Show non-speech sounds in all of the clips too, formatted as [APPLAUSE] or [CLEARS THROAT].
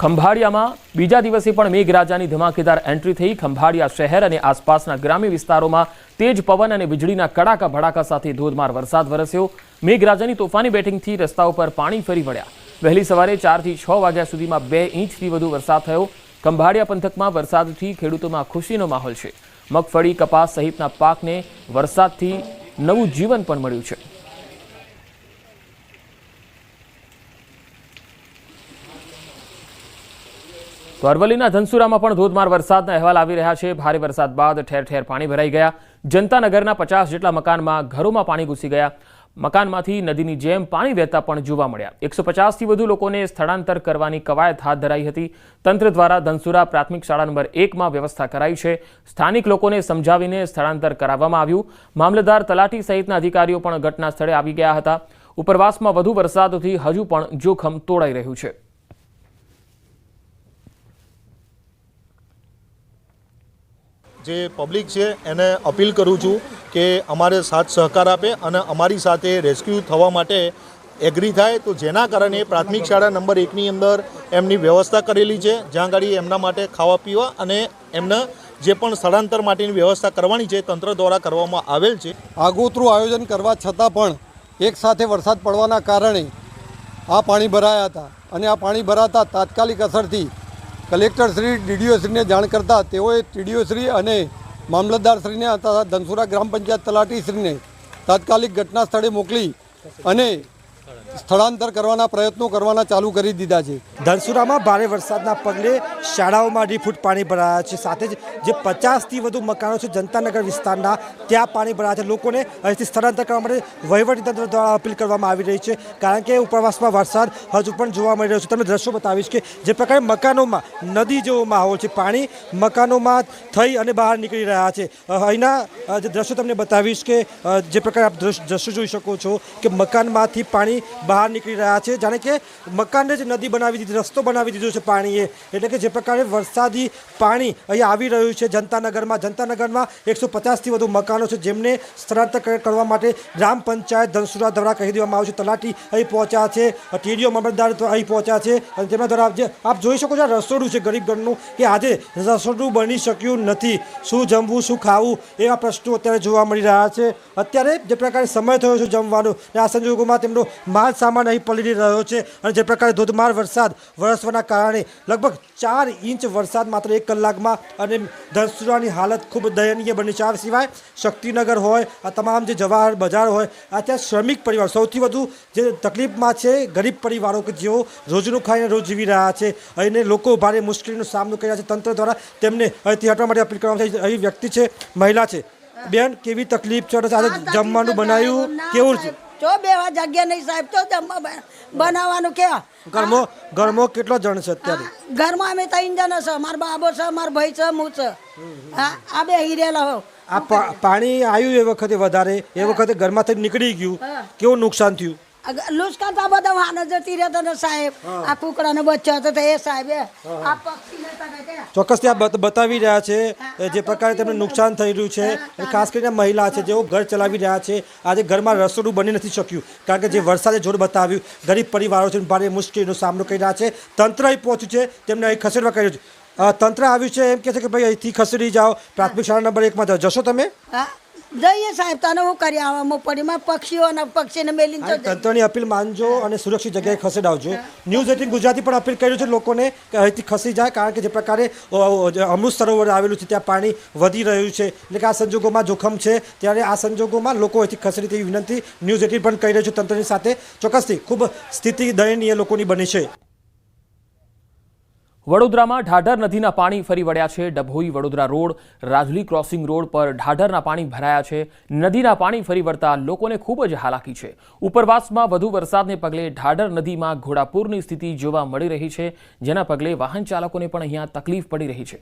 ખંભાળિયામાં બીજા દિવસે પણ મેઘરાજાની ધમાકેદાર એન્ટ્રી થઈ. ખંભાળિયા શહેર અને આસપાસના ગ્રામ્ય વિસ્તારોમાં તેજ પવન અને વીજળીના કડાકા ભડાકા સાથે ધોધમાર વરસાદ વરસ્યો. મેઘરાજાની તોફાની બેટિંગથી રસ્તાઓ પર પાણી ફરી વળ્યા. વહેલી સવારે ચારથી છ વાગ્યા સુધીમાં બે ઇંચથી વધુ વરસાદ થયો. ખંભાળિયા પંથકમાં વરસાદથી ખેડૂતોમાં ખુશીનો માહોલ છે. મગફળી, કપાસ સહિતના પાકને વરસાદથી નવું જીવન પણ મળ્યું છે. તો અરવલ્લીના ધનસુરામાં પણ ધોધમાર વરસાદના અહેવાલ આવી રહ્યા છે. ભારે વરસાદ બાદ ઠેર ઠેર પાણી ભરાઈ ગયા. જનતાનગરના પચાસ જેટલા મકાનમાં ઘરોમાં પાણી ઘૂસી ગયા. મકાનમાંથી નદીની જેમ પાણી વહેતા પણ જોવા મળ્યા. એકસો પચાસથી વધુ લોકોને સ્થળાંતર કરવાની કવાયત હાથ ધરાઈ હતી. તંત્ર દ્વારા ધનસુરા પ્રાથમિક શાળા નંબર એકમાં વ્યવસ્થા કરાઈ છે. સ્થાનિક લોકોને સમજાવીને સ્થળાંતર કરાવવામાં આવ્યું. મામલતદાર તલાટી સહિતના અધિકારીઓ પણ ઘટના સ્થળે આવી ગયા હતા. ઉપરવાસમાં વધુ વરસાદથી હજુ પણ જોખમ તોડાઈ રહ્યું છે. જે પબ્લિક છે, એને અપીલ કરું છું કે અમારે સાથ સહકાર આપે અને અમારી સાથે રેસ્ક્યુ થવા માટે એગ્રી થાય. તો જેના કારણે પ્રાથમિક શાળા નંબર એકની અંદર એમની વ્યવસ્થા કરેલી છે, જ્યાં ગાડી એમના માટે ખાવા પીવા અને એમને જે પણ સ્થળાંતર માટેની વ્યવસ્થા કરવાની છે, તંત્ર દ્વારા કરવામાં આવેલ છે. આગોતરું આયોજન કરવા છતાં પણ એક સાથે વરસાદ પડવાના કારણે આ પાણી ભરાયા હતા અને આ પાણી ભરાતા તાત્કાલિક અસરથી કલેક્ટરશ્રી, ડીડીઓશ્રીને જાણ કરતાં તેઓએ ટીડીઓશ્રી અને મામલતદારશ્રીને તથા ધનસુરા ગ્રામ પંચાયત તલાટીશ્રીને તાત્કાલિક ઘટના સ્થળે મોકલી અને સ્થળાંતર કરવાના પ્રયત્નો કરવાના ચાલુ કરી દીધા છે. ધનસુરામાં ભારે વરસાદના પગલે શાળાઓમાં અઢી ફૂટ પાણી ભરાયા છે. સાથે જ જે પચાસથી વધુ મકાનો છે જનતાનગર વિસ્તારના, ત્યાં પાણી ભરાયા છે. લોકોને અહીંથી સ્થળાંતર કરવા માટે વહીવટીતંત્ર દ્વારા અપીલ કરવામાં આવી રહી છે. કારણ કે ઉપરવાસમાં વરસાદ હજુ પણ જોવા મળી રહ્યો છે. તમને દ્રશ્યો બતાવીશ કે જે પ્રકારે મકાનોમાં, નદી જેવો માહોલ છે. પાણી મકાનોમાં થઈ અને બહાર નીકળી રહ્યા છે. અહીંના જે દ્રશ્યો તમને બતાવીશ કે જે પ્રકારે આપ દ્રશ્ય, દ્રશ્યો જોઈ શકો છો કે મકાનમાંથી પાણી બહાર નીકળી રહ્યા છે. જાણે કે મકાનને જ નદી બનાવી દીધી, રસ્તો બનાવી દીધો છે પાણીએ. એટલે કે જે પ્રકારે વરસાદી પાણી અહીં આવી રહ્યું છે જનતાનગરમાં. જનતાનગરમાં એકસો પચાસથી વધુ મકાનો છે જેમને સ્થળાંતર કરવા માટે ગ્રામ પંચાયત ધનસુરા દ્વારા કહી દેવામાં આવ્યું છે. તલાટી અહીં પહોંચ્યા છે, ટીડીઓ મામલતદાર અહીં પહોંચ્યા છે અને તેમના દ્વારા જે આપ જોઈ શકો છો આ રસોડું છે ગરીબ ઘરનું કે આજે રસોડું બની શક્યું નથી. શું જમવું, શું ખાવું એવા પ્રશ્નો અત્યારે જોવા મળી રહ્યા છે. અત્યારે જે પ્રકારે સમય થયો છે જમવાનો અને આ સંજોગોમાં તેમનો માલ સામાન અહીં પલળી રહ્યો છે અને જે પ્રકારે ધોધમાર વરસાદ વરસવાના કારણે લગભગ ચાર ઇંચ વરસાદ માત્ર એક કલાકમાં અને ધરસુરાની હાલત ખૂબ દયનીય બની છે. આ સિવાય શક્તિનગર હોય આ તમામ જે જવાહર બજાર હોય આ ત્યાં શ્રમિક પરિવાર સૌથી વધુ જે તકલીફમાં છે ગરીબ પરિવારો કે જેઓ રોજનું ખાઈને રોજ જીવી રહ્યા છે. અહીંને લોકો ભારે મુશ્કેલીનો સામનો કરી રહ્યા છે. તંત્ર દ્વારા તેમને અહીંથી હટવા માટે અપીલ કરવામાં આવી છે. અહીં વ્યક્તિ છે મહિલા છે. બેન કેવી તકલીફ છે? આજે જમવાનું બનાવ્યું કેવું છે જો બેવા જગ્યા નહીં સાહેબ તો બનાવવાનું કે. ઘરમાં ઘરમાં કેટલો જણ છે અત્યારે? ઘરમાં અમે ત્રણ જણા છે. મારા બાબો છે મારા ભાઈ છે હું છે. હા આ બે હિરેલા હો. આ પાણી આવ્યું એ વખતે વધારે એ વખતે ઘરમાંથી નીકળી ગયું. કેવું નુકસાન થયું? લુસકા તો બધા વાને જતી રહેતા ને સાહેબ. આ કુકડાને બચ્ચા હતા એ સાહેબ આ પક્ષી ચોક્કસ હતા તે. ચોક્કસથી આ બત- બતાવી રહ્યા છે જે પ્રકારે તેમને નુકસાન થઈ રહ્યું છે. ખાસ કરીને મહિલા છે જેઓ ઘર ચલાવી રહ્યા છે. આજે ઘરમાં રસોડું બની નથી શક્યું કારણ કે જે વરસાદે જોર બતાવ્યું ગરીબ પરિવારો છે ભારે મુશ્કેલીનો સામનો કરી રહ્યા છે. તંત્ર અહીં પહોંચ્યું છે તેમને અહીં ખસેડવા કર્યું છે. તંત્ર આવ્યું છે એમ કહે છે કે ભાઈ અહીંથી ખસેડી જાઓ. પ્રાથમિક શાળા નંબર એકમાં જશો તમે? હા. જઈએ સાહેબ તને હું કરી આવા મગફળીમાં પક્ષીઓ અને પક્ષીને મેલીને તંત્રની અપીલ માનજો અને સુરક્ષિત જગ્યાએ ખસેડાવજો. ન્યૂઝ એટીન ગુજરાતી પણ અપીલ કર્યું છે લોકોને કે અહીંથી ખસી જાય કારણ કે જે પ્રકારે અમૃત સરોવર આવેલું છે ત્યાં પાણી વધી રહ્યું છે. એટલે કે આ સંજોગોમાં જોખમ છે ત્યારે આ સંજોગોમાં લોકો અહીંથી ખસેડી તેવી વિનંતી ન્યૂઝ એટીન પણ કરી રહ્યું છે તંત્રની સાથે. ચોક્કસથી ખૂબ સ્થિતિ દયનીય લોકોની બની છે. વડોદરામાં ઢાઢર નદીના પાણી ફરી વળ્યા છે. Dabhoi Vadodara road, Rajli crossing road પર ઢાઢરના પાણી ભરાયા છે. નદીના પાણી ફરી વળતા લોકોને ખૂબ જ હાલાકી છે. ઉપરવાસમાં વધુ વરસાદને પગલે ઢાઢર નદીમાં ઘોડાપૂરની સ્થિતિ જોવા મળી રહી છે, જેના પગલે વાહન ચાલકોને પણ અહીંયા તકલીફ પડી રહી છે.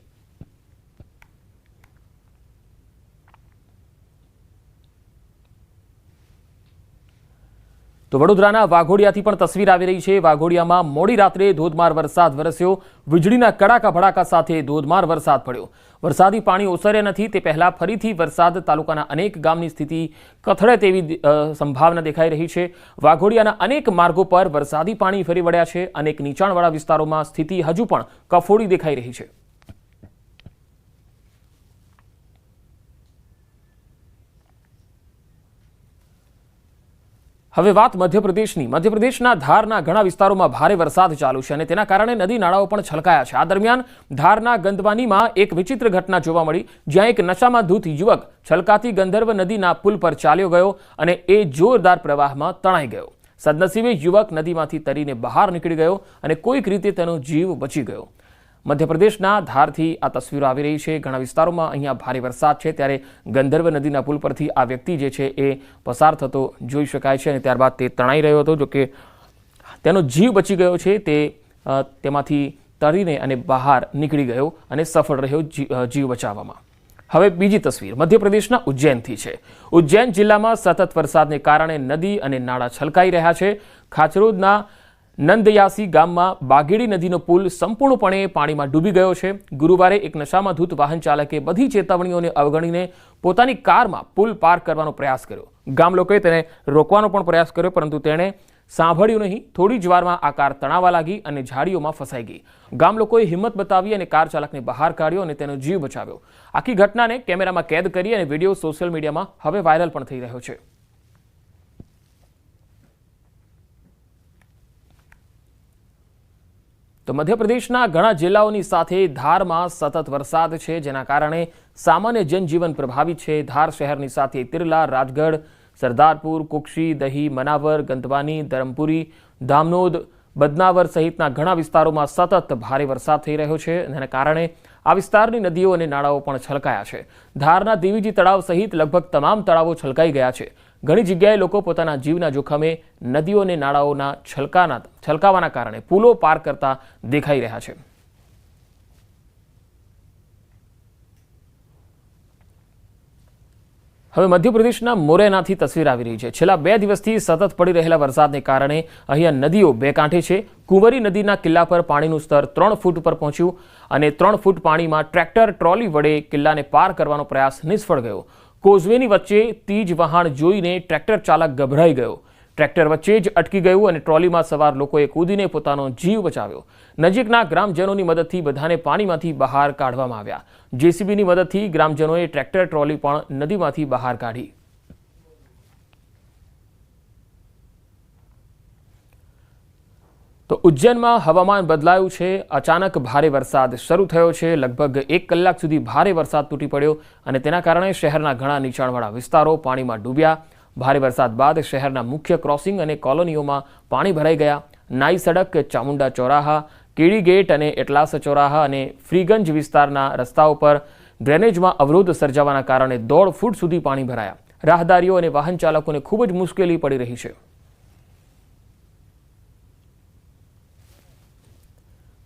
તો વડોદરાના વાઘોડિયાથી પણ તસવીર આવી રહી છે. વાઘોડિયામાં મોડી રાત્રે ધોધમાર વરસાદ વરસ્યો. વીજળીના કડાકા ભડાકા સાથે ધોધમાર વરસાદ પડ્યો. વરસાદી પાણી ઓસર્યા નથી. તે પહેલા ફરીથી વરસાદ તાલુકાના અનેક ગામની સ્થિતિ કથળે તેવી સંભાવના દેખાઈ રહી છે. વાઘોડિયાના અનેક માર્ગો પર વરસાદી પાણી ફરી વળ્યા છે. અનેક નીચાણવાળા વિસ્તારોમાં સ્થિતિ હજુ પણ કફોડી દેખાઈ રહી છે. હવે વાત મધ્યપ્રદેશની. મધ્યપ્રદેશના ધારના ઘણા વિસ્તારોમાં ભારે વરસાદ ચાલુ છે અને તેના કારણે નદી નાળાઓ પણ છલકાયા છે. આ દરમિયાન ધારના ગંદવાનીમાં એક વિચિત્ર ઘટના જોવા મળી, જ્યાં એક નશામાં ધૂત યુવક છલકાતી ગંધર્વ નદીના પુલ પર ચાલ્યો ગયો અને એ જોરદાર પ્રવાહમાં તણાઈ ગયો. સદનસીબે યુવક નદીમાંથી તરીને બહાર નીકળી ગયો અને કોઈક રીતે તેનો જીવ બચી ગયો. મધ્યપ્રદેશના ધારથી આ તસવીરો આવી રહી છે. ઘણા વિસ્તારોમાં અહીંયા ભારે વરસાદ છે. ત્યારે ગંધર્વ નદીના પુલ પરથી આ વ્યક્તિ જે છે એ પસાર થતો જોઈ શકાય છે અને ત્યારબાદ તે તણાઈ રહ્યો હતો. જોકે તેનો જીવ બચી ગયો છે. તે તેમાંથી તરીને અને બહાર નીકળી ગયો અને સફળ રહ્યો જીવ બચાવવામાં. હવે બીજી તસવીર. મધ્યપ્રદેશના ઉજ્જૈનથી છે. ઉજ્જૈન જિલ્લામાં સતત વરસાદને કારણે નદી અને નાળા છલકાઈ રહ્યા છે. ખાચરોદના નંદયાસી ગામમાં બાગેડી નદીનો પુલ સંપૂર્ણપણે પાણીમાં ડૂબી ગયો છે. ગુરુવારે એક નશામાં ધૂત વાહન ચાલકે બધી ચેતવણીઓને અવગણીને પોતાની કારમાં પુલ પાર કરવાનો પ્રયાસ કર્યો. ગામ લોકોએ તેને રોકવાનો પણ પ્રયાસ કર્યો, પરંતુ તેણે સાંભળ્યું નહીં. થોડી જ વારમાં આ કાર તણાવા લાગી અને ઝાડીઓમાં ફસાઈ ગઈ. ગામ લોકોએ હિંમત બતાવી અને કાર ચાલકને બહાર કાઢ્યો અને તેનો જીવ બચાવ્યો. આખી ઘટનાને કેમેરામાં કેદ કરી અને વીડિયો સોશિયલ મીડિયામાં હવે વાયરલ પણ થઈ રહ્યો છે. તો મધ્યપ્રદેશના ઘણા જિલ્લાઓની સાથે ધારમાં સતત વરસાદ છે, જેના કારણે સામાન્ય જનજીવન પ્રભાવિત છે. ધાર શહેરની સાથે તિરલા, રાજગઢ, સરદારપુર, કુક્ષી, દહી, મનાવર ગંદવાની ધરમપુરી, ધામનોદ, બદનાવર સહિતના ઘણા વિસ્તારોમાં સતત ભારે વરસાદ થઈ રહ્યો છે જેના કારણે આ વિસ્તારની નદીઓ અને નાળાઓ પણ છલકાયા છે. ધારના દેવીજી તળાવ સહિત લગભગ તમામ તળાવો છલકાઈ ગયા છે. ઘણી જગ્યાએ લોકો પોતાના જીવના જોખમે નદીઓ અને નાળાઓના છલકાના છલકાવાના કારણે પુલો પાર કરતા દેખાઈ રહ્યા છે. હવે મધ્યપ્રદેશના મોરેનાથી તસવીર આવી રહી છે. છેલ્લા બે દિવસથી સતત પડી રહેલા વરસાદને કારણે અહીંયા નદીઓ બે કાંઠે છે. કુંવરી નદીના કિલ્લા પર પાણીનું સ્તર ત્રણ ફૂટ પર પહોંચ્યું અને ત્રણ ફૂટ પાણીમાં ટ્રેક્ટર, ટ્રોલી વડે કિલ્લાને પાર કરવાનો પ્રયાસ નિષ્ફળ ગયો. કોઝવેની વચ્ચે તીજ વહાણ જોઈને ટ્રેક્ટર ચાલક ગભરાઈ ગયો. ટ્રેક્ટર વચ્ચે જ અટકી ગયું અને ટ્રોલીમાં સવાર લોકોએ કૂદીને પોતાનો જીવ બચાવ્યો. નજીકના ગ્રામજનોની મદદથી બધાને પાણીમાંથી બહાર કાઢવામાં આવ્યા. જેસીબીની મદદથી ગ્રામજનોએ ટ્રેક્ટર, ટ્રોલી પણ નદીમાંથી બહાર કાઢી. તો ઉજ્જૈનમાં હવામાન બદલાયું છે. અચાનક ભારે વરસાદ શરૂ થયો છે. લગભગ એક કલાક સુધી ભારે વરસાદ તૂટી પડ્યો અને તેના કારણે શહેરના ઘણા નીચાણવાળા વિસ્તારો પાણીમાં ડૂબ્યા. ભારે વરસાદ બાદ શહેરના મુખ્ય ક્રોસિંગ અને કોલોનીઓમાં પાણી ભરાઈ ગયા. નાઈ સડક, ચામુંડા ચોરાહા, કેડી ગેટ અને એટલાસ ચોરાહા અને ફ્રીગંજ વિસ્તારના રસ્તાઓ પર ડ્રેનેજમાં અવરોધ સર્જાવાના કારણે દોઢ ફૂટ સુધી પાણી ભરાયા. રાહદારીઓ અને વાહન ચાલકોને ખૂબ જ મુશ્કેલી પડી રહી છે.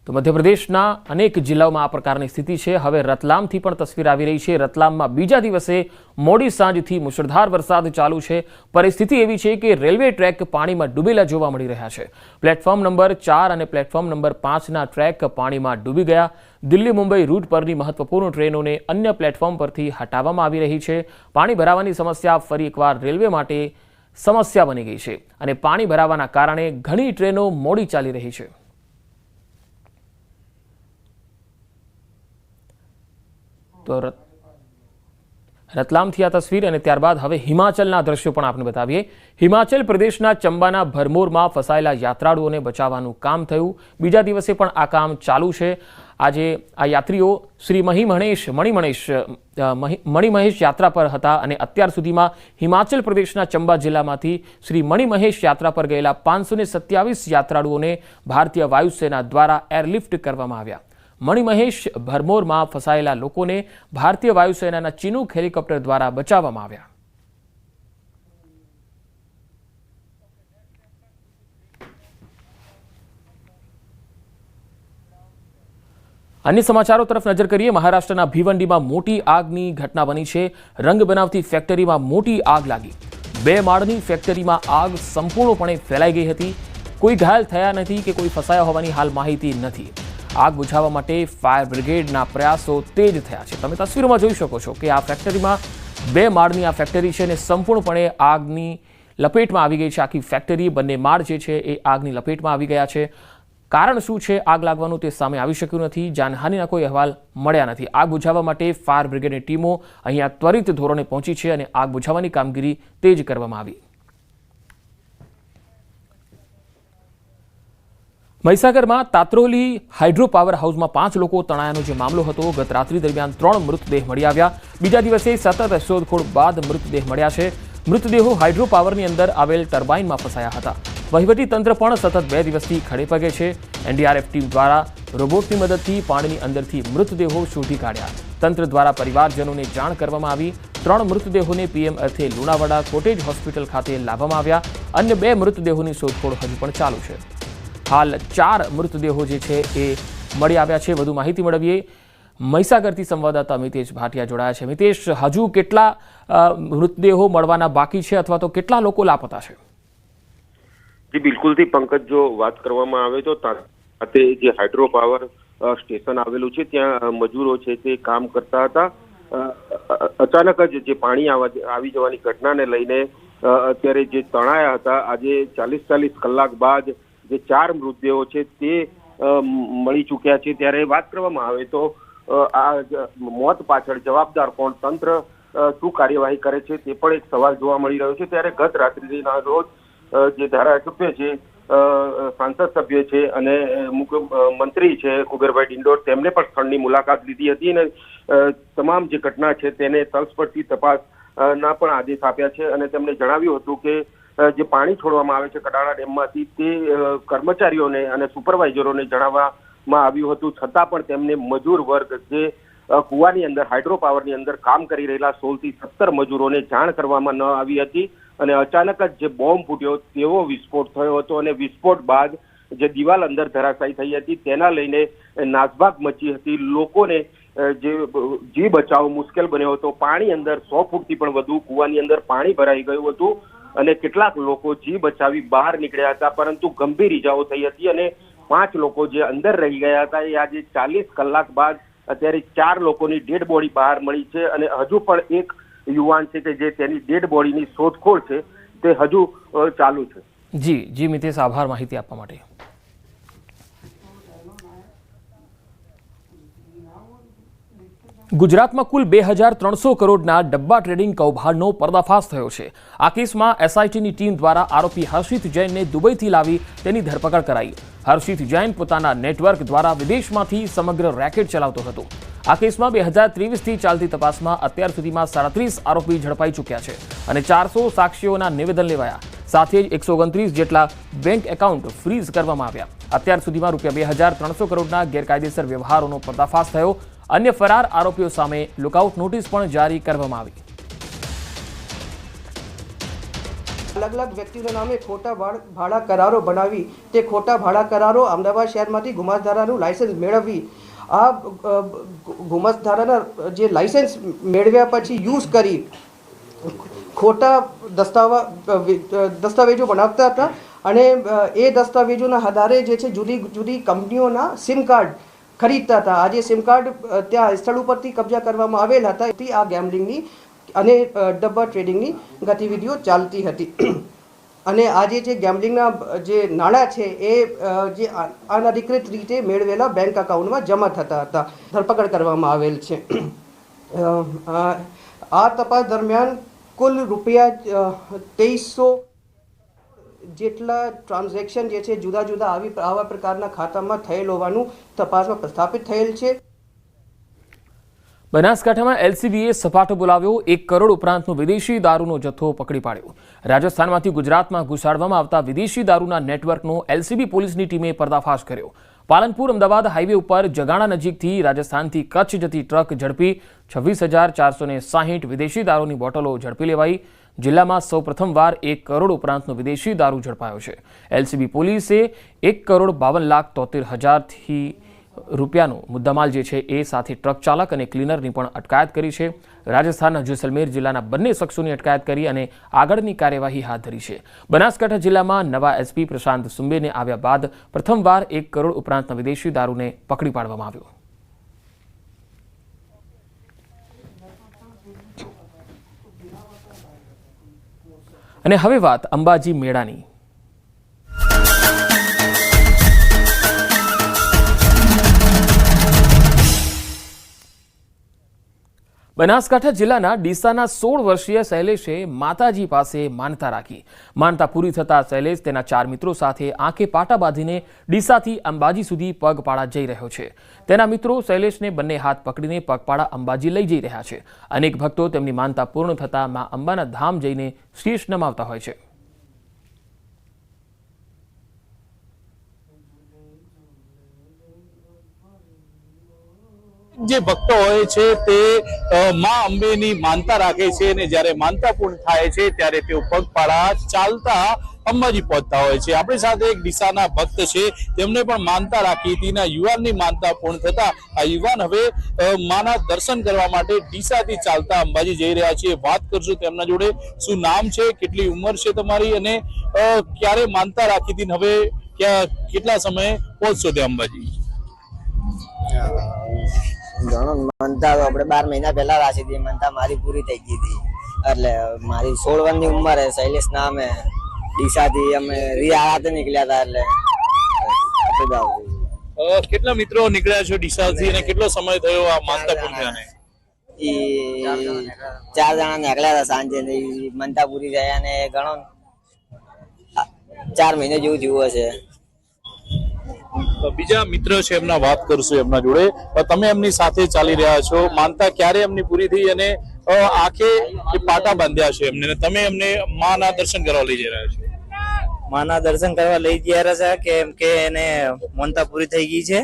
તો મધ્યપ્રદેશના અનેક જિલ્લાઓમાં આ પ્રકારની સ્થિતિ છે. હવે રતલામથી પણ તસવીર આવી રહી છે. રતલામમાં બીજા દિવસે મોડી સાંજથી મુશળધાર વરસાદ ચાલુ છે. પરિસ્થિતિ એવી છે કે રેલવે ટ્રેક પાણીમાં ડૂબેલા જોવા મળી રહ્યા છે. પ્લેટફોર્મ નંબર ચાર અને પ્લેટફોર્મ નંબર પાંચના ટ્રેક પાણીમાં ડૂબી ગયા. દિલ્હી મુંબઈ રૂટ પરની મહત્વપૂર્ણ ટ્રેનોને અન્ય પ્લેટફોર્મ પરથી હટાવવામાં આવી રહી છે. પાણી ભરાવાની સમસ્યા ફરી એકવાર રેલવે માટે સમસ્યા બની ગઈ છે. અને પાણી ભરાવાના કારણે ઘણી ટ્રેનો મોડી ચાલી રહી છે તો રત- રતલામથી આ તસવીર અને ત્યારબાદ હવે હિમાચલના દ્રશ્યો પણ આપણે બતાવીએ. હિમાચલ પ્રદેશના ચંબાના ભરમોરમાં ફસાયેલા યાત્રાળુઓને બચાવવાનું કામ થયું. બીજા દિવસે પણ આ કામ ચાલુ છે. આજે આ યાત્રીઓ શ્રી મહિમણેશ, મણિમણેશ મણિમહેશ યાત્રા પર હતા અને અત્યાર સુધીમાં હિમાચલ પ્રદેશના ચંબા જિલ્લામાંથી શ્રી મણિમહેશ યાત્રા પર ગયેલા પાંચસો સત્યાવીસ યાત્રાળુઓને ભારતીય વાયુસેના દ્વારા એરલિફ્ટ કરવામાં આવ્યા. મણિમહેશ ભરમોરમાં ફસાયેલા લોકોને ભારતીય વાયુસેનાના ચિનુક હેલિકોપ્ટર દ્વારા બચાવવામાં આવ્યા. અન્ય સમાચારો તરફ નજર કરીએ. મહારાષ્ટ્રના ભીવંડીમાં મોટી આગની ઘટના બની છે. રંગ બનાવતી ફેક્ટરીમાં મોટી આગ લાગી. બે માળની ફેક્ટરીમાં આગ સંપૂર્ણપણે ફેલાઈ ગઈ હતી. કોઈ ઘાયલ થયા નથી કે કોઈ ફસાયા હોવાની હાલ માહિતી નથી. આગ બુઝાવવા માટે ફાયર બ્રિગેડના પ્રયાસો તેજ થયા છે. તમે તસવીરોમાં જોઈ શકો છો કે આ ફેક્ટરીમાં બે માળની આ ફેક્ટરી છે અને સંપૂર્ણપણે આગની લપેટમાં આવી ગઈ છે. આખી ફેક્ટરી, બંને માળ જે છે એ આગની લપેટમાં આવી ગયા છે. કારણ શું છે? આગ લાગવાનું તે સામે આવી શક્યું નથી. જાનહાનિના કોઈ અહેવાલ મળ્યા નથી. આગ બુઝાવવા માટે ફાયર બ્રિગેડની ટીમો અહીંયા ત્વરિત ધોરણે પહોંચી છે અને આગ બુઝાવવાની કામગીરી તેજ કરવામાં આવી. મહીસાગરમાં તાત્રોલી હાઇડ્રો પાવર હાઉસમાં પાંચ લોકો તણાયાનો જે મામલો હતો, ગત રાત્રિ દરમિયાન ત્રણ મૃતદેહ મળી આવ્યા. બીજા દિવસે સતત શોધખોળ બાદ મૃતદેહ મળ્યા છે. મૃતદેહો હાઇડ્રો પાવરની અંદર આવેલ ટર્બાઇનમાં ફસાયા હતા. વહીવટી તંત્ર પણ સતત બે દિવસથી ખડેપગે છે. એનડીઆરએફ ટીમ દ્વારા રોબોટની મદદથી પાણીની અંદરથી મૃતદેહો શોધી કાઢ્યા. તંત્ર દ્વારા પરિવારજનોને જાણ કરવામાં આવી. ત્રણ મૃતદેહોને પીએમ અર્થે લુણાવાડા કોટેજ હોસ્પિટલ ખાતે લાવવામાં આવ્યા. અન્ય બે મૃતદેહોની શોધખોળ હજુ પણ ચાલુ છે. હાલ ચાર મૃતદેહો જે છે એ મળી આવ્યા છે. વધુ માહિતી મેળવીએ. મહીસાગરથી સંવાદદાતા મિતેશ ભાટિયા જોડાયા છે. મિતેશ, હજુ કેટલા મૃતદેહો મળવાના બાકી છે અથવા તો કેટલા લોકો લાપતા છે? જી બિલકુલથી પંકજ, જો વાત કરવામાં આવે તો તા- જે હાઇડ્રો પાવર સ્ટેશન આવેલું છે, ત્યાં મજૂરો છે તે કામ કરતા હતા. અચાનક જ જે પાણી આવી જવાની ઘટનાને લઈને અત્યારે જે તણાયા હતા, આજે ચાલીસ ચાલીસ કલાક બાદ જે ચાર મૃતદેહો છે તે મળી ચૂક્યા છે ત્યારે વાત કરવામાં આવે તો આ મોત પાછળ જવાબદાર કોણ તંત્ર શું કાર્યવાહી કરે છે તે પણ એક સવાલ જોવા મળી રહ્યો છે. ત્યારે ગત રાત્રિના રોજ જે ધારાસભ્ય છે સાંસદ સભ્ય છે અને મંત્રી છે કુબેરભાઈ ડિંડોર તેમને પણ સ્થળની મુલાકાત લીધી હતી અને તમામ જે ઘટના છે તેને તલસ્પર્શી તપાસ ના પણ આદેશ આપ્યા છે અને તેમણે જણાવ્યું હતું કે જે પાણી છોડવામાં આવે છે કડાણા ડેમમાંથી તે કર્મચારીઓને અને સુપરવાઇઝરોને જણાવવામાં આવ્યું હતું. છતાં પણ તેમને મજૂર વર્ગ જે કુવાની અંદર, હાઇડ્રો પાવરની અંદર કામ કરી રહેલા સોળથી સત્તર મજૂરોને જાણ કરવામાં ન આવી હતી અને અચાનક જ જે બોમ્બ ફૂટ્યો તેવો વિસ્ફોટ થયો હતો અને વિસ્ફોટ બાદ જે દિવાલ અંદર ધરાશાયી થઈ હતી તેના લઈને નાસભાગ મચી હતી. લોકોને જે જીવ બચાવ મુશ્કેલ બન્યો હતો. પાણી અંદર સો ફૂટથી પણ વધુ કુવાની અંદર પાણી ભરાઈ ગયું હતું. અને કેટલાક લોકો જીવ બચાવી બહાર નીકળ્યા હતા, પરંતુ ગંભીર ઈજાઓ થઈ હતી અને પાંચ લોકો જે અંદર રહી ગયા હતા, એ આજે ચાલીસ કલાક બાદ અત્યારે ચાર લોકોની ડેડ બોડી બહાર મળી છે અને હજુ પણ એક યુવાન છે કે જે તેની ડેડ બોડીની શોધખોળ છે, તે હજુ ચાલુ છે. જી જી મિતેશ, આભાર માહિતી આપવા માટે. ગુજરાતમાં કુલ બે હજાર ત્રણસો કરોડના ડબ્બા ટ્રેડિંગ કૌભાંડનો પર્દાફાશ થયો છે. આ કેસમાં એસઆઈટીની ટીમ દ્વારા આરોપી હર્ષિત જૈનને દુબઈથી લાવી તેની ધરપકડ કરાઈ. હર્ષિત જૈન પોતાના નેટવર્ક દ્વારા વિદેશમાંથી સમગ્ર રેકેટ ચલાવતો હતો. આ કેસમાં બે હજાર ત્રેવીસથી ચાલતી તપાસમાં અત્યાર સુધીમાં સાડત્રીસ આરોપી ઝડપાઈ ચૂક્યા છે અને ચારસો સાક્ષીઓના નિવેદન લેવાયા. સાથે જ એકસો ઓગણત્રીસ જેટલા બેંક એકાઉન્ટ ફ્રીઝ કરવામાં આવ્યા. અત્યાર સુધીમાં રૂપિયા બે હજાર ત્રણસો કરોડના ગેરકાયદેસર વ્યવહારોનો પર્દાફાશ થયો અન્ય ફરાર આરોપીઓ સામે લુકઆઉટ નોટિસ પણ જારી કરવામાં આવી. અલગ અલગ વ્યક્તિઓના નામે ખોટા ભાડ- કરારો બનાવી તે ખોટા ભાડા કરારો અમદાવાદ શહેરમાંથી ગુમાસધારાનું લાયસન્સ મેળવવી આ ગુમાસધારાના જે લાયસન્સ મેળવ્યા પછી યુઝ કરી ખોટા દસ્તાવા દસ્તાવેજો બનાવતા હતા અને એ દસ્તાવેજોના આધારે જે છે જુદી જુદી કંપનીઓના સિમ કાર્ડ ખરીદતા હતા. આજે સિમ કાર્ડ ત્યાં સ્થળ ઉપરથી કબજા કરવામાં આવેલ હતા. તેથી આ ગેમ્બલિંગની અને ડબ્બા ટ્રેડિંગની ગતિવિધિઓ ચાલતી હતી. [CLEARS THROAT] અને આજે જે ગેમ્બલિંગના જે નાણાં છે એ જે અનધિકૃત રીતે મેળવેલા બેંક એકાઉન્ટમાં જમા થતા હતા. ધરપકડ કરવામાં આવેલ છે. આ તપાસ દરમિયાન કુલ રૂપિયા તેઈસો જેટલા ટ્રાન્ઝેક્શન જે છે જુદા જુદા આવી આવા પ્રકારના ખાતામાં થયેલ હોવાનું તપાસમાં પ્રસ્થાપિત થયેલ છે. બનાસકાંઠામાં એલસીબીએ સપાટો બોલાવ્યો, એક કરોડ ઉપરાંતનો વિદેશી દારૂનો જથ્થો પકડી પાડ્યો. રાજસ્થાનમાંથી ગુજરાતમાં ઘુસાડવામાં આવતા વિદેશી દારૂના નેટવર્કનો એલસીબી પોલીસની ટીમે પર્દાફાશ કર્યો. પાલનપુર, અમદાવાદ હાઈવે ઉપર જગાણા નજીકથી રાજસ્થાનથી કચ્છ જતી ટ્રક ઝડપી છવ્વીસ વિદેશી દારૂની બોટલો ઝડપી લેવાઈ. જિલ્લામાં સૌ પ્રથમવાર એક કરોડ ઉપરાંતનો વિદેશી દારૂ ઝડપાયો છે. એલસીબી પોલીસે એક કરોડ બાવન લાખ તોતેર હજારથી રૂપિયાનો મુદ્દામાલ જે છે એ સાથે ટ્રક ચાલક અને ક્લીનરની પણ અટકાયત કરી છે. રાજસ્થાનના જેસલમેર જિલ્લાના બંને શખ્સોની અટકાયત કરી અને આગળની કાર્યવાહી હાથ ધરી છે. બનાસકાંઠા જિલ્લામાં નવા એસપી પ્રશાંત સુંબેને આવ્યા બાદ પ્રથમવાર એક કરોડ ઉપરાંતના વિદેશી દારૂને પકડી પાડવામાં આવ્યો. અને હવે વાત અંબાજી મેળાની. બનાસકાંઠા જિલ્લાના ડીસાના સોળ વર્ષીય શૈલેષે માતાજી પાસે માનતા રાખી. માનતા પૂરી થતાં શૈલેષ તેના ચાર મિત્રો સાથે આંખે પાટા બાંધીને ડીસાથી અંબાજી સુધી પગપાળા જઈ રહ્યો છે. તેના મિત્રો શૈલેષને બંને હાથ પકડીને પગપાળા અંબાજી લઈ જઈ રહ્યા છે. અનેક ભક્તો તેમની માનતા પૂર્ણ થતાં મા અંબાના ધામ જઈને શીશ નમાવતા હોય છે. જે ભક્તો હોય છે તે મા અંબેની માનતા રાખે છે અને જ્યારે માનતા પૂર્ણ થાય છે ત્યારે તેઓ પગપાળા ચાલતા અંબાજી પહોંચતા હોય છે. આપણી સાથે એક દિશાના ભક્ત છે તેમને પણ માનતા રાખી હતી અને યુવાનની માનતા પૂર્ણ થતા આ યુવાન હવે માના દર્શન કરવા માટે ડીસાથી ચાલતા અંબાજી જઈ રહ્યા છે. વાત કરશું તેમના જોડે. શું નામ છે, કેટલી ઉંમર છે તમારી અને ક્યારે માનતા રાખી હતી ને હવે ક્યાં, કેટલા સમયે પહોંચશો તે અંબાજી? ઘણો મનતા આપણે બાર મહિના પહેલા રાખી હતી મનતા મારી પૂરી થઈ ગઈ હતી. એટલે મારી સોળ વર્ષની ઉંમર શૈલેષ નામે ડીસાથી અમે રિયાતે નીકળ્યા હતા એટલે કેટલા મિત્રો નીકળ્યા છો ડીસાથી અને કેટલો સમય થયો આ માનતા પૂર્ણ ચાર જણા નીકળ્યા હતા સાંજે ને મનતા પૂરી થયા ને. ઘણો ચાર મહિને જેવું જેવું છે તો બીજા મિત્ર છે, એમના વાત કરશું એમના જોડે. તમે એમની સાથે ચાલી રહ્યા છો. માનતા ક્યારે એમની પૂરી થઈ અને આખે પાટા બાંધ્યા છે એમને? તમે એમને માના દર્શન કરવા લઈ જઈ રહ્યા છો. માના દર્શન કરવા લઈ ગયા છે કેમ કે એને માનતા પૂરી થઈ ગઈ છે.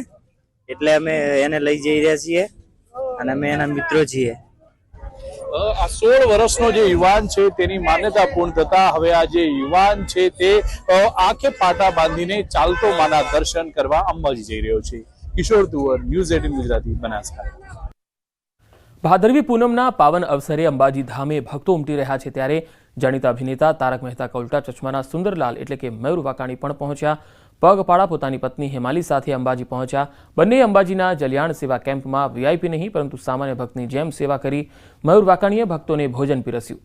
એટલે અમે એને લઈ જઈ રહ્યા છીએ. અને અમે એના મિત્રો છીએ. આ સોળ વર્ષનો જે યુવાન છે તેની માન્યતા પૂર્ણ થતા હવે આ જે યુવાન છે તે આંખે પાટા બાંધીને ચાલતો માના દર્શન કરવા અંબાજી જઈ રહ્યો છે. Kishor Tuvar, news eighteen Gujarati, Banaskantha. ભાદરવી પૂનમના પાવન અવસરે અંબાજી ધામે ભક્તો ઉમટી રહ્યા છે ત્યારે જાણીતા અભિનેતા તારક મહેતા કા ઉલ્ટા ચશ્માના સુંદરલાલ એટલે કે મયુર વાકાણી પણ પહોંચ્યા. પગપાળા પોતાની પત્ની હેમાલી સાથે અંબાજી પહોંચ્યા. બંને અંબાજીના જલિયાણ સેવા કેમ્પમાં વીઆઈપી નહીં, પરંતુ સામાન્ય ભક્તની જેમ સેવા કરી મયુર વાકાણીએ ભક્તોને ભોજન પીરસ્યું.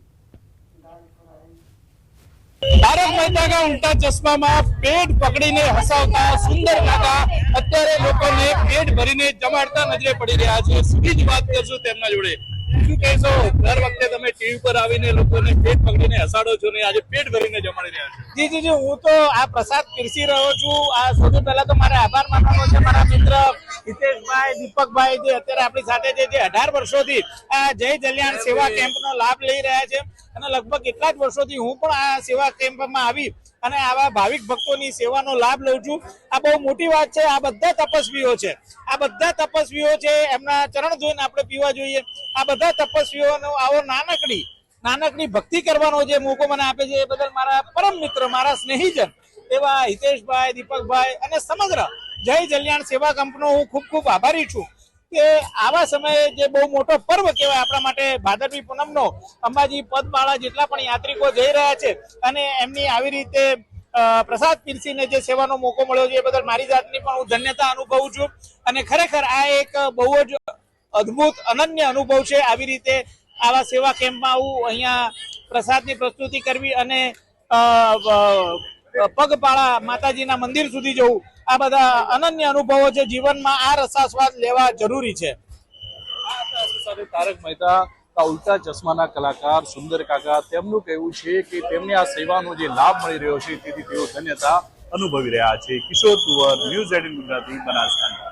તારક મહેતા કા ઉલ્ટા ચશ્મામાં પેટ પકડીને હસાવતા સુંદર કાકા અત્યારે લોકોને પેટ ભરીને જમાડતા નજરે પડી રહ્યા છે. સીધી જ વાત કરશું તેમના જોડે. શું કહેશો દર વખતે તમે ટીવી પર આવીને લોકોને પેટ પકડીને હસાડો છો ને આજે પેટ ભરીને જમાડી રહ્યા છો. જી જી જી હું તો આ પ્રસાદ પીરસી રહ્યો છું. આ સૌથી પહેલા તો મારે આભાર માનવાનો છે મારા મિત્ર હિતેશભાઈ દીપકભાઈ જે અત્યારે આપણી સાથે છે જે અઢાર વર્ષોથી આ જય જલ્યાણ સેવા કેમ્પનો લાભ લઈ રહ્યા છે. અને લગભગ કેટલાક વર્ષોથી હું પણ આ સેવા કેમ્પમાં આવી અને આવા ભાવિક ભક્તોની સેવાનો લાભ લઉં છું. આ બહુ મોટી વાત છે. આ બધા તપસ્વીઓ છે. આ બધા તપસ્વીઓ છે, એમના ચરણ જોઈને આપણે પીવા જોઈએ. આ બધા તપસ્વીઓનો આવો નાનકડી નાનકડી ભક્તિ કરવાનો જે મોકો મને આપે છે એ બદલ મારા પરમ મિત્ર, મારા સ્નેહીજન એવા હિતેશભાઈ, દીપકભાઈ અને સમગ્ર જય જલ્યાણ સેવા કંપનો હું ખૂબ ખૂબ આભારી છું. કે આવા સમયે જે બહુ મોટો પર્વ કહેવાય આપણા માટે ભાદરવી પૂનમનો, અંબાજી પદમાળા જેટલા પણ યાત્રિકો જઈ રહ્યા છે અને એમની આવી રીતે પ્રસાદ પીરસીને જે સેવાનો મોકો મળ્યો છે એ બદલ મારી જાતની પણ હું ધન્યતા અનુભવું છું અને ખરેખર આ એક બહુ જ અદ્ભુત, અનન્ય અનુભવ છે આવી રીતે આવા સેવા કેમ્પમાં આવું અહીંયા પ્રસાદની પ્રસ્તુતિ કરવી અને પગપાળા માતાજીના મંદિર સુધી જવું. આ બધા અનન્ય અનુભવો છે. જીવનમાં આ રસાસ્વાદ લેવા જરૂરી છે. તારક મહેતા ઉલ્ટા ચશ્માના કલાકાર સુંદર કાકા તેમનું કહેવું છે કે તેમને આ સેવાનો જે લાભ મળી રહ્યો છે, તેથી તેઓ ધન્યતા અનુભવી રહ્યા છે. Kishor Tuvar, news eighteen Gujarati, Banaskantha.